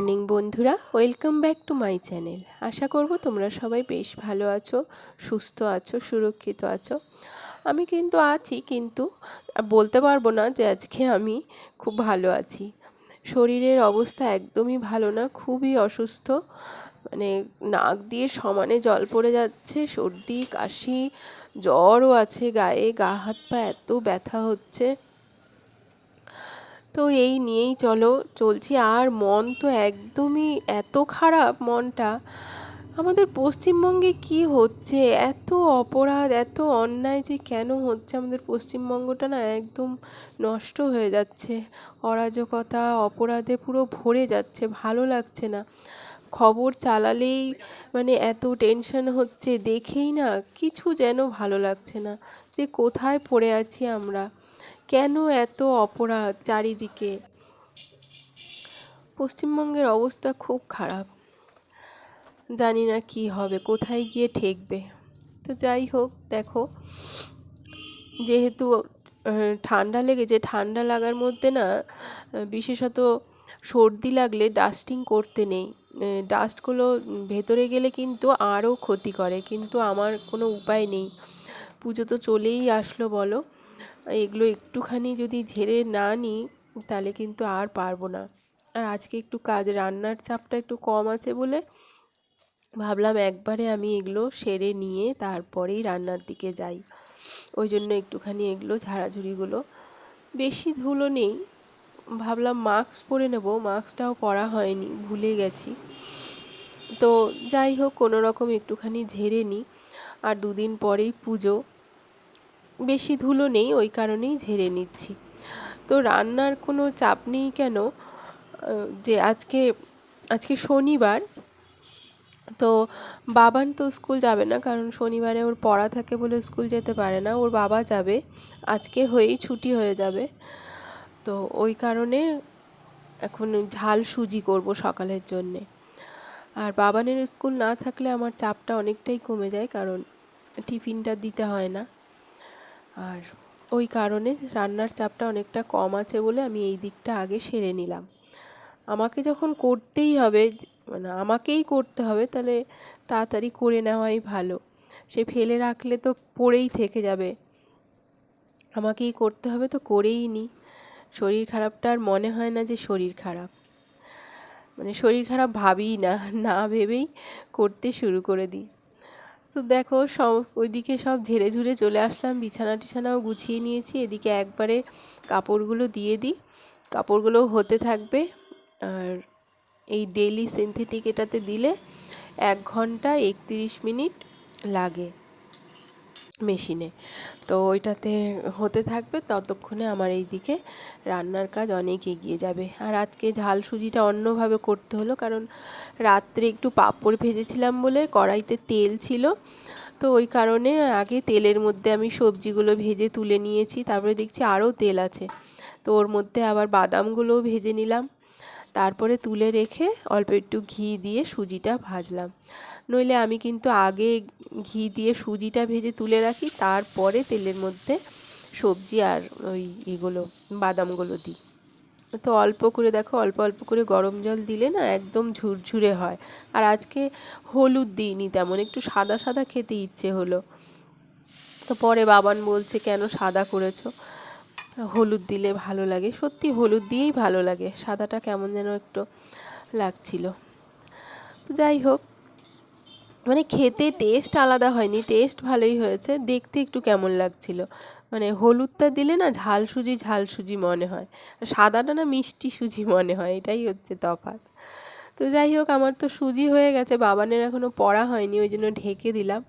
Morning, বন্ধুরা। Welcome back to my channel. আশা করব তোমরা সবাই বেশ ভালো আছো, সুস্থ আছো, সুরক্ষিত আছো। আমি কিন্তু আছি, কিন্তু বলতে পারব না যে আজকে আমি খুব ভালো আছি। শরীরের অবস্থা একদমই ভালো না, খুবই অসুস্থ। মানে নাক দিয়ে সমানে জল পড়ে যাচ্ছে, সর্দি, কাশি, জ্বরও আছে গায়ে, গা, হাত, পা এত ব্যথা হচ্ছে। তো এই নিয়েই চলো, চলছি। আর মন তো একদমই এত খারাপ মনটা। আমাদের পশ্চিমবঙ্গে কি হচ্ছে? এত অপরাধ, এত অন্যায় যে কেন হচ্ছে? আমাদের পশ্চিমবঙ্গটা না একদম নষ্ট হয়ে যাচ্ছে। অরাজকতা, অপরাধে পুরো ভরে যাচ্ছে, ভালো লাগছে না। খবর চালালেই মানে এত টেনশন হচ্ছে, দেখেই না কিছু যেন ভালো লাগছে না। যে কোথায় পড়ে আছি আমরা? কেন এত অপরাধ চারিদিকে? পশ্চিমবঙ্গের অবস্থা খুব খারাপ। জানি না কি হবে, কোথায় গিয়ে ঠেকবে? তো যাই হোক, দেখো, যেহেতু ঠান্ডা লেগেছে, ঠান্ডা লাগার মধ্যে না বিশেষত সর্দি লাগলে ডাস্টিং করতে নেই। ডাস্টগুলো ভেতরে গেলে কিন্তু আরও ক্ষতি করে, কিন্তু আমার কোনো উপায় নেই। পুজো তো চলেই আসলো বলো। এগুলো একটুখানি যদি ঝেড়ে না নিই, তাহলে কিন্তু আর পারব না। আর আজকে একটু কাজ, রান্নার চাপটা একটু কম আছে বলে ভাবলাম একবারে আমি এগুলো সেরে নিয়ে তারপরেই রান্নার দিকে যাই। ওই জন্য একটুখানি এগুলো ঝাড়াঝুড়িগুলো বেশি ধুলো নেই। ভাবলাম মাস্ক পরে নেব, মাস্কটাও পরা হয়নি, ভুলে গেছি। তো যাই হোক, কোনো রকম একটুখানি ঝেড়ে নিই। আর দুদিন পরেই পুজো। বেশি ধুলো নেই, ওই কারণেই ঝেড়ে নিচ্ছি। তো রান্নার কোনো চাপ নেই কেন? যে আজকে আজকে শনিবার, তো বাবান তো স্কুল যাবে না, কারণ শনিবারে ওর পড়া থাকে বলে স্কুল যেতে পারে না, ওর বাবা যাবে, আজকে হয়েই ছুটি হয়ে যাবে। তো ওই কারণে এখন ঝাল সুজি করব সকালের জন্যে। আর বাবানের স্কুল না থাকলে আমার চাপটা অনেকটাই কমে যায়, কারণ টিফিনটা দিতে হয় না। আর ওই কারণে রান্নার চাপটা অনেকটা কম আছে বলে আমি এই দিকটা আগে সেরে নিলাম। আমাকে যখন করতেই হবে মানে আমাকেই করতে হবে, তাহলে তাড়াতাড়ি করে নেওয়াই ভালো। সে ফেলে রাখলে তো পড়েই থেকে যাবে। আমাকেই করতে হবে তো করেই নিই শরীর খারাপটা আর মনে হয় না যে শরীর খারাপ। মানে শরীর খারাপ ভাবিই না না ভেবেই করতে শুরু করে দিই। তো দেখো, সব ওইদিকে সব ঝেড়ে ঝুড়ে চলে আসলাম। বিছানা টিছানাও গুছিয়ে নিয়েছি। এদিকে একবারে কাপড়গুলো দিয়ে দিই। কাপড়গুলো হতে থাকবে। আর এই ডেলি সিনথেটিক এটাতে দিলে এক ঘণ্টা একত্রিশ মিনিট লাগে। মেশিনে। তো ওইটাতে হতে থাকবে ততক্ষণে আমার এই দিকে রান্নার কাজ অনেক এগিয়ে যাবে। আর আজকে ঝাল সুজিটা অন্যভাবে করতে হলো, কারণ রাত্রে একটু পাঁপড় ভেজেছিলাম বলে কড়াইতে তেল ছিল। তো ওই কারণে আগে তেলের মধ্যে আমি সবজিগুলো ভেজে তুলে নিয়েছি, তারপরে দেখছি আরও তেল আছে। তো ওর মধ্যে আবার বাদামগুলোও ভেজে নিলাম। তারপরে তুলে রেখে অল্প একটু ঘি দিয়ে সুজিটা ভাজলাম। নইলে আমি কিন্তু আগে ঘি দিয়ে সুজিটা ভেজে তুলে রাখি, তারপরে তেলের মধ্যে সবজি আর ওই এগুলো, বাদামগুলো দিই। তো অল্প করে দেখো, অল্প অল্প করে গরম জল দিলে না একদম ঝুরঝুরে হয়। আর আজকে হলুদ দিইনি তেমন, একটু সাদা সাদা খেতে ইচ্ছে হলো। তো পরে বাবান বলছে, কেন সাদা করেছ? হলুদ দিলে ভালো লাগে। সত্যি হলুদ দিয়েই ভালো লাগে। সাদাটা কেমন যেন একটু লাগছিল। যাই হোক মানে খেতে টেস্ট আলাদা হয়নি। টেস্ট ভালোই হয়েছে। দেখতে একটু কেমন লাগছিল। মানে হলুদটা দিলে না ঝাল সুজি ঝাল সুজি মনে হয়। সাদাটা না মিষ্টি সুজি মনে হয়। এটাই হচ্ছে তফাৎ। তো যাই হোক, আমার তো সুজি হয়ে গেছে। বাবানের এখনও পড়া হয়নি, ওই জন্য ঢেকে দিলাম।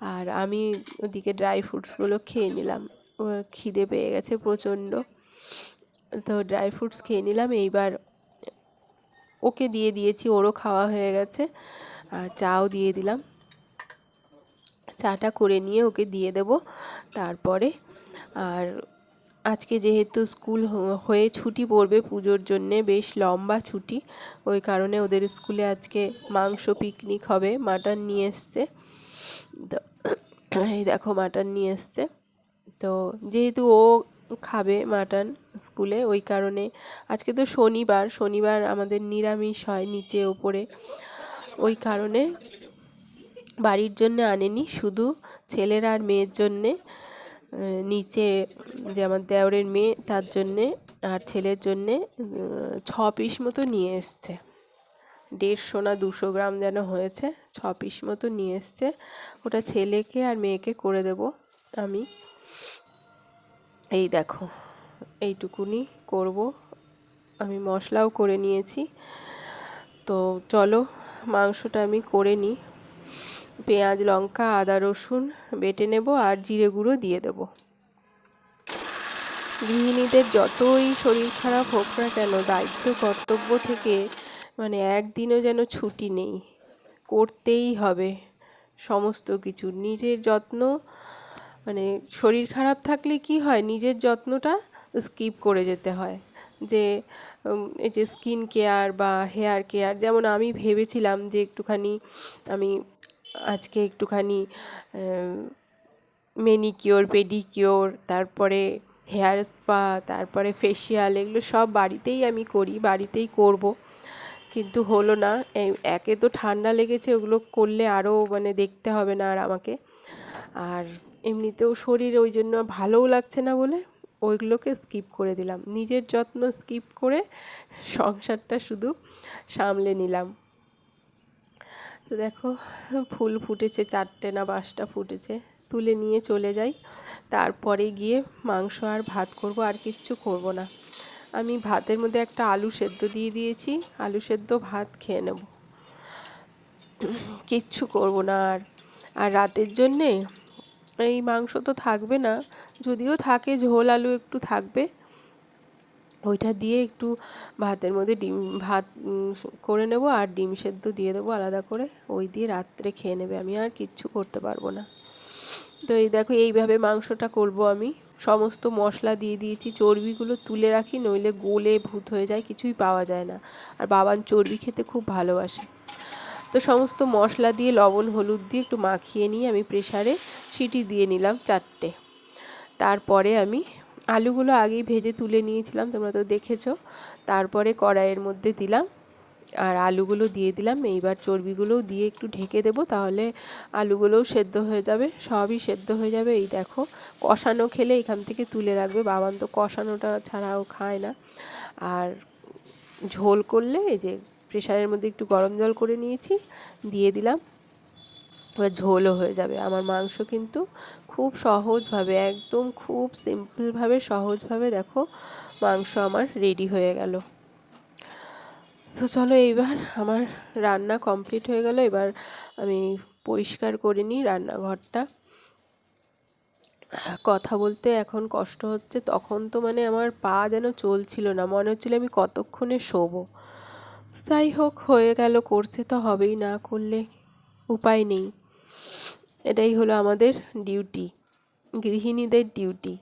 আর আমি ওদিকে ড্রাই ফ্রুটসগুলো খেয়ে নিলাম। খিদে পেয়ে গেছে প্রচণ্ড। তো ড্রাই ফ্রুটস খেয়ে নিলাম। এইবার ওকে দিয়ে দিয়েছি, ওরও খাওয়া হয়ে গেছে। আর চাও দিয়ে দিলাম। চাটা করে নিয়ে ওকে দিয়ে দেব তারপরে। আর আজকে যেহেতু স্কুল হয়ে ছুটি পড়বে পুজোর জন্যে, বেশ লম্বা ছুটি। ওই কারণে ওদের স্কুলে আজকে মাংস পিকনিক হবে, মাটন নিয়ে এসছে। এই দেখো মাটন নিয়ে এসছে। তো যেহেতু ও খাবে মাটন স্কুলে, ওই কারণে আজকে তো শনিবার শনিবার আমাদের নিরামিষ হয় নিচে, ওপরে। ওই কারণে বাড়ির জন্য আনেনি, শুধু ছেলের আর মেয়ের জন্যে নিচে যে আমার দেওরের মেয়ে, তার জন্যে আর ছেলের জন্যে, ছ পিস মতো নিয়ে এসছে। দেড়শো না দুশো গ্রাম যেন হয়েছে, ছ পিস মতো নিয়ে এসছে। ওটা ছেলেকে আর মেয়েকে করে দেব আমি। এই দেখো, এইটুকুনি করব। আমি মশলাও করে নিয়েছি। তো চলো, মাংসটা আমি করে নিই। পেঁয়াজ, লঙ্কা, আদা, রসুন বেটে নেব আর জিরে গুঁড়ো দিয়ে দেব। গৃহিণীদের যতই শরীর খারাপ হোক না কেন, দায়িত্ব, কর্তব্য থেকে মানে একদিনও যেন ছুটি নেই। করতেই হবে সমস্ত কিছু। নিজের যত্ন মানে শরীর খারাপ থাকলে কি হয়? নিজের যত্নটা স্কিপ করে যেতে হয়। যে এই যে স্কিন কেয়ার বা হেয়ার কেয়ার যেমন আমি ভেবেছিলাম যে একটুখানি আমি আজকে একটুখানি মেনিকিওর পেডিকিওর তারপরে হেয়ার স্পা তারপরে ফেসিয়াল এগুলো সব বাড়িতেই আমি করি, বাড়িতেই করব। কিন্তু হলো না একে তো ঠান্ডা লেগেছে, ওগুলো করলে আরও মানে দেখতে হবে না আর আমাকে। আর এমনিতেও শরীর ওই জন্য ভালোও লাগছে না বলে ওইগুলোকে স্কিপ করে দিলাম। নিজের যত্ন স্কিপ করে সংসারটা শুধু সামলে নিলাম। তো দেখো, ফুল ফুটেছে, চারটে না পাঁচটা ফুটেছে। তুলে নিয়ে চলে যাই। তারপরে গিয়ে মাংস আর ভাত করব, আর কিচ্ছু করব না। আমি ভাতের মধ্যে একটা আলু সেদ্ধ দিয়ে দিয়েছি। আলু সেদ্ধ ভাত খেয়ে নেব। কিচ্ছু করব না আর। আর রাতের জন্যে এই মাংস তো থাকবে না, যদিও থাকে, ঝোল আলু একটু থাকবে। ওইটা দিয়ে একটু ভাতের মধ্যে ডিম, ভাত করে নেব আর ডিম সেদ্ধ দিয়ে দেবো আলাদা করে। ওই দিয়ে রাত্রে খেয়ে নেবে, আমি আর কিচ্ছু করতে পারব না। তো এই দেখো, এইভাবে মাংসটা করব আমি। সমস্ত মশলা দিয়ে দিয়েছি, চর্বিগুলো তুলে রাখি, নইলে গোলে ভূত হয়ে যায়, কিছুই পাওয়া যায় না। আর বাবান চর্বি খেতে খুব ভালোবাসে। তো সমস্ত মশলা দিয়ে লবণ, হলুদ দিয়ে একটু মাখিয়ে নিয়ে আমি প্রেশারে সিটি দিয়ে নিলাম চারটে। তারপরে আমি আলুগুলো আগেই ভেজে তুলে নিয়েছিলাম, তোমরা তো দেখেছ। তারপরে কড়াইয়ের মধ্যে দিলাম আর আলুগুলো দিয়ে দিলাম। এইবার চর্বিগুলোও দিয়ে একটু ঢেকে দেবো, তাহলে আলুগুলোও সেদ্ধ হয়ে যাবে, সবই সেদ্ধ হয়ে যাবে। এই দেখো, কষানো খেলে এখান থেকে তুলে রাখবে, বাবান তো কষানোটা ছাড়াও খায় না। আর ঝোল করলে এই যে প্রেশারের মধ্যে একটু গরম জল করে নিয়েছি, দিয়ে দিলাম। এবার ঝোলও হয়ে যাবে। আমার মাংস কিন্তু খুব সহজভাবে, একদম খুব সিম্পলভাবে, সহজভাবে দেখো মাংস আমার রেডি হয়ে গেল। তো চলো এইবার আমার রান্না কমপ্লিট হয়ে গেল। এবার আমি পরিষ্কার করে নিই রান্নাঘরটা। কথা বলতে এখন কষ্ট হচ্ছে, তখন তো মানে আমার পা যেন চলছিল না। মনে হচ্ছিল আমি কতক্ষণে শোবো। যাই হোক, হয়ে গেল করতে তো হবেই, না করলে উপায় নেই। এটাই হলো আমাদের ডিউটি গৃহিণীদের ডিউটি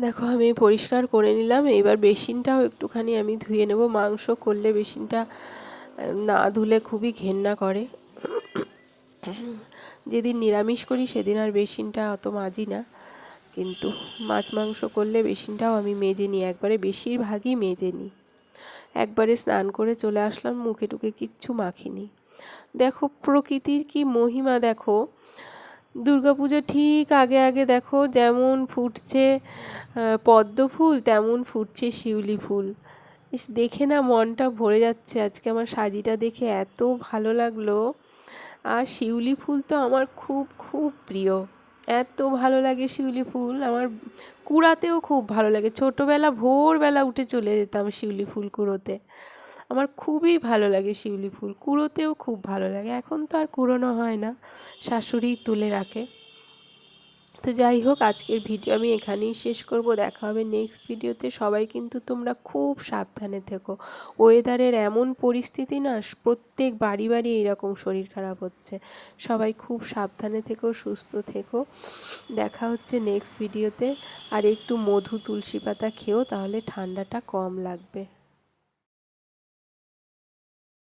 দেখো, আমি পরিষ্কার করে নিলাম। এবার বেসিনটাও একটুখানি আমি ধুয়ে নেব। মাংস করলে বেসিনটা না ধুলে খুবই ঘেন্না করে। যেদিন নিরামিষ করি, সেদিন আর বেসিনটা অত মাজি না। কিন্তু মাছ মাংস করলে বেসিনটাও আমি মেজে নিই। একবারে বেশিরভাগই মেজে নিই। একবারে স্নান করে চলে আসলাম, মুখে টুকে কিচ্ছু মাখিনি। দেখো প্রকৃতির কি মহিমা দেখো। দুর্গাপুজো ঠিক আগে আগে দেখো, যেমন ফুটছে পদ্ম ফুল, তেমন ফুটছে শিউলি ফুল। ইস, দেখে না মনটা ভরে যাচ্ছে। আজকে আমার সাজিটা দেখে এত ভালো লাগল। আর শিউলি ফুল তো আমার খুব খুব প্রিয়। এত ভালো লাগে শিউলি ফুল। আমার কুড়াতেও খুব ভালো লাগে। ছোটোবেলা, ভোরবেলা উঠে চলে যেতাম শিউলি ফুল কুড়োতে। আমার খুবই ভালো লাগে শিউলি ফুল। কুড়োতেও খুব ভালো লাগে। এখন তো আর কুড়োনো হয় না। শাশুড়িই তুলে রাখে। তো যাই হোক, আজকের ভিডিও আমি এখানেই শেষ করব। দেখা হবে নেক্সট ভিডিওতে। সবাই কিন্তু তোমরা খুব সাবধানে থেকো। ওয়েদারের এমন পরিস্থিতি না, প্রত্যেক বাড়ি বাড়ি এইরকম শরীর খারাপ হচ্ছে। সবাই খুব সাবধানে থেকো, সুস্থ থেকো। দেখা হচ্ছে নেক্সট ভিডিওতে। আর একটু মধু, তুলসী পাতা খেও তাহলে ঠান্ডাটা কম লাগবে।